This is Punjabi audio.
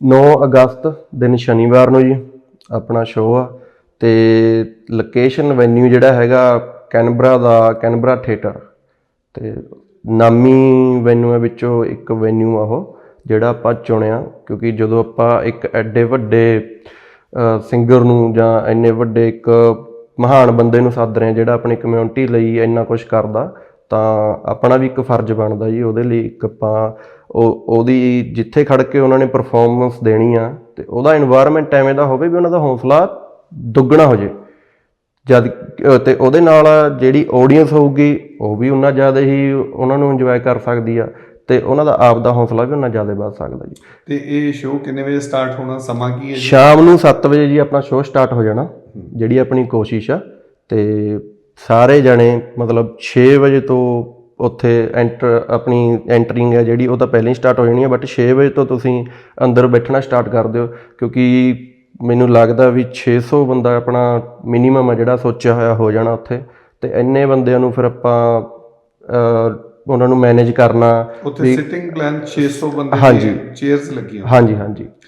9 ਅਗਸਤ ਦਿਨ ਸ਼ਨੀਵਾਰ ਨੂੰ ਜੀ, ਆਪਣਾ ਸ਼ੋਅ ਆ। ਤੇ ਲੋਕੇਸ਼ਨ ਵੈਨਿਊ ਜਿਹੜਾ ਹੈਗਾ ਕੈਨਬਰਾ ਦਾ, ਕੈਨਬਰਾ ਥੀਏਟਰ। ਤੇ ਨਾਮੀ ਵੈਨਿਊ ਵਿੱਚੋਂ ਇੱਕ ਵੈਨਿਊ ਆ ਉਹ, ਜਿਹੜਾ ਆਪਾਂ ਚੁਣਿਆ। ਕਿਉਂਕਿ ਜਦੋਂ ਆਪਾਂ ਇੱਕ ਐਡੇ ਵੱਡੇ ਸਿੰਗਰ ਨੂੰ ਜਾਂ ਇੰਨੇ ਵੱਡੇ ਇੱਕ ਮਹਾਨ ਬੰਦੇ ਨੂੰ ਸੱਦ ਰਹੇ ਹਾਂ, ਜਿਹੜਾ ਆਪਣੀ ਕਮਿਊਨਿਟੀ ਲਈ ਇੰਨਾ ਕੁਝ ਕਰਦਾ ਤਾਂ ਆਪਣਾ ਵੀ ਇੱਕ ਫਰਜ਼ ਬਣਦਾ ਜੀ ਉਹਦੇ ਲਈ ਇੱਕ ਆਪਾਂ ਉਹ ਉਹਦੀ ਜਿੱਥੇ ਖੜ ਕੇ ਉਹਨਾਂ ਨੇ ਪਰਫਾਰਮੈਂਸ ਦੇਣੀ ਆ ਤੇ ਉਹਦਾ এনवायरमेंट ਐਵੇਂ ਦਾ ਹੋਵੇ ਵੀ ਉਹਨਾਂ ਦਾ ਹੌਸਲਾ ਦੁੱਗਣਾ ਹੋ ਜੇ। ਜਦ ਤੇ ਉਹਦੇ ਨਾਲ ਜਿਹੜੀ ਆਡੀਅנס ਹੋਊਗੀ ਉਹ ਵੀ ਉਹਨਾਂ ਜ਼ਿਆਦਾ ਹੀ ਉਹਨਾਂ ਨੂੰ ਇੰਜੋਏ ਕਰ ਸਕਦੀ ਆ ਤੇ ਉਹਨਾਂ ਦਾ ਆਪ ਦਾ ਹੌਸਲਾ ਵੀ ਉਹਨਾਂ ਜ਼ਿਆਦਾ ਵੱਧ ਸਕਦਾ ਜੀ। ਤੇ ਇਹ ਸ਼ੋਅ ਕਿੰਨੇ ਵਜੇ ਸਟਾਰਟ ਹੋਣਾ? ਸਮਾਂ ਕੀ ਹੈ ਜੀ? ਸ਼ਾਮ ਨੂੰ 7 ਵਜੇ ਜੀ ਆਪਣਾ ਸ਼ੋਅ ਸਟਾਰਟ ਹੋ ਜਾਣਾ ਜਿਹੜੀ ਆਪਣੀ ਕੋਸ਼ਿਸ਼ ਆ ਤੇ ਸਾਰੇ ਜਣੇ ਮਤਲਬ 6 ਵਜੇ ਤੋਂ ਉੱਥੇ ਐਂਟਰ ਆਪਣੀ ਐਂਟਰਿੰਗ ਹੈ ਜਿਹੜੀ ਉਹ ਤਾਂ ਪਹਿਲਾਂ ਹੀ ਸਟਾਰਟ ਹੋ ਜਾਣੀ ਹੈ ਬਟ 6 ਵਜੇ ਤੋਂ ਤੁਸੀਂ ਅੰਦਰ ਬੈਠਣਾ ਸਟਾਰਟ ਕਰ ਦਿਓ ਕਿਉਂਕਿ ਮੈਨੂੰ ਲੱਗਦਾ ਵੀ 600 ਬੰਦਾ ਆਪਣਾ ਮਿਨੀਮਮ ਆ ਜਿਹੜਾ ਸੋਚਿਆ ਹੋਇਆ ਹੋ ਜਾਣਾ ਉੱਥੇ ਤੇ ਇੰਨੇ ਬੰਦਿਆਂ ਨੂੰ ਫਿਰ ਆਪਾਂ ਉਹਨਾਂ ਨੂੰ ਮੈਨੇਜ ਕਰਨਾ ਉੱਥੇ ਸਿਟਿੰਗ ਪਲਾਨ 600 ਬੰਦੇ ਹਾਂਜੀ। ਚੇਅਰਸ ਲੱਗੀਆਂ ਹਾਂਜੀ ਹਾਂਜੀ